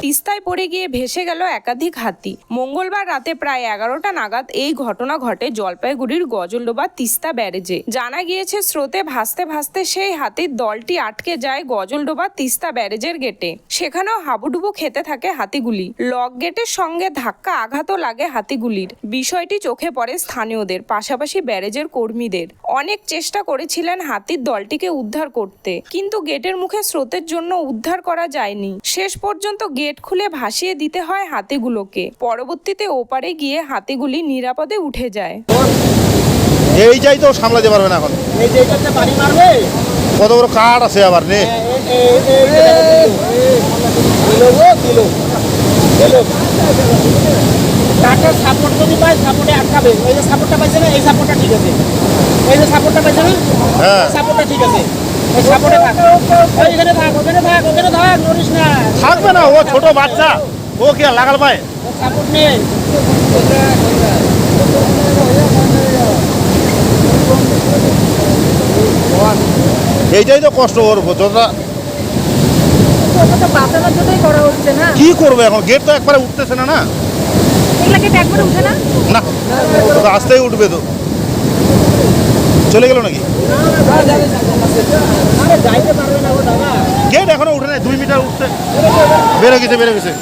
তিস্তায় পড়ে গিয়ে ভেসে গেল একাধিক হাতি। মঙ্গলবার রাতে প্রায় এগারোটা নাগাদ এই ঘটনা ঘটে জলপাইগুড়ির গজলডোবা তিস্তা ব্যারেজে। জানা গিয়েছে, স্রোতে ভাসতে ভাসতে সেই হাতির দলটি আটকে যায় গজলডোবা তিস্তা ব্যারেজের গেটে। সেখানেও হাবুডুবু খেতে থাকে হাতিগুলি। লক গেটের সঙ্গে ধাক্কা আঘাতও লাগে হাতিগুলির। বিষয়টি চোখে পড়ে স্থানীয়দের, পাশাপাশি ব্যারেজের কর্মীদের। অনেক চেষ্টা করেছিলেন হাতির দলটিকে উদ্ধার করতে। কিন্তু গেটের মুখে স্রোতের জন্য উদ্ধার করা যায়নি। শেষ পর্যন্ত গেট খুলে ভাসিয়ে দিতে হয় হাতিগুলোকে পরবর্তীতে ওপারে গিয়ে হাতিগুলি নিরাপদে উঠে যায় এইটাই তো সামলাতে পারবে না এখন এই যে এটাতে বাড়ি মারবে কত বড় কাঠ আছে আবার রে কাঠের সাপোর্ট যদি পায় সাপোর্টে আটকাবে এই যে সাপোর্টটা পাইছে না এই সাপোর্টটা ঠিক আছে এই যে সাপোর্টটা পাইছে না হ্যাঁ সাপোর্টটা ঠিক আছে এই সাপোর্টে থাক ওই এখানে থাক ওখানে থাক ওখানে থাক নড়িস না থাকবে না ও ছোট বাচ্চা ও কি লাগাল নেই এইটাই তো কষ্ট করব যতটা কি করবে এখন গেট তো একবারে উঠতেছে না না না আসতেই উঠবে তো চলে গেল নাকি যাইতে পারবে না গেট এখনও উঠে নাই দুই মিটার উঠছে। বেড়ে গেছে বেড়ে গেছে।